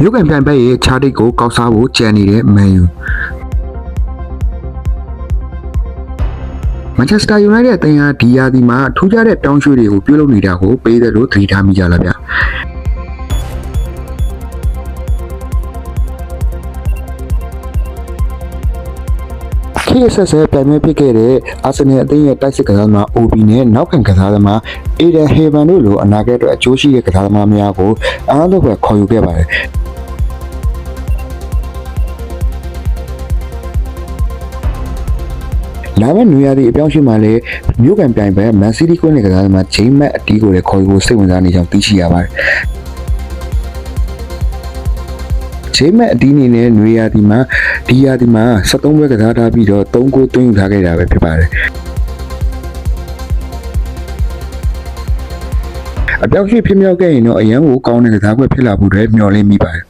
မြို့ကန်ပြိုင်ဘက်ရဲ့ခြားတိတ်ကိုကောက်စားဖို့ကြံနေတဲ့မန်ယူမန်ချက်စတာယူနိုက်တက်အသင်းဟာဒီယာဒီမှာထူးခြားတဲ့တောင်းရွှေတွေကိုပြုလုပ်နေတာကိုပေးတယ်လို့သတိထားမိကြလားဗျခေတ်ဆက်ဆက်ပြိုင်ပွဲဖြစ်ခဲ့တဲ့အာဆင်နယ်အသင်းရဲ့တိုက်စစ်ကစားသမား OB နဲ့နောက်ခံကစားသမားအေဒန်ဟေဗန်တို့လိုအနာဂတ်အတွက်အကျိုးရှိတဲ့ကစားသမားများကိုအားလုံးပဲခေါ်ယူခဲ့ပါတယ် လာမယ့်နွေရာသီအပြောင်းအရွှေ့မှာလည်းမြို့ကန်ပြိုင်ပွဲမန်စီးတီးကွင်းနဲ့ကစားသမားဂျိမ်းမက်အတီးကိုလည်းခေါ်ယူဖို့စိတ်ဝင်စားနေကြောင်းသိရှိရပါတယ်ဂျိမ်းမက်အတီးအနေနဲ့နွေရာသီမှာဒီရာသီမှာ73ပွဲကစားထားပြီးတော့3ဂိုးသွင်းယူထားခဲ့တာပဲဖြစ်ပါတယ်အပြောင်းအရွှေ့ဖြစ်မြောက်ခဲ့ရင်တော့အရန်ကိုကောင်းတဲ့ကစားကွက်ဖြစ်လာဖို့အတွက်မျှော်လင့်မိပါတယ်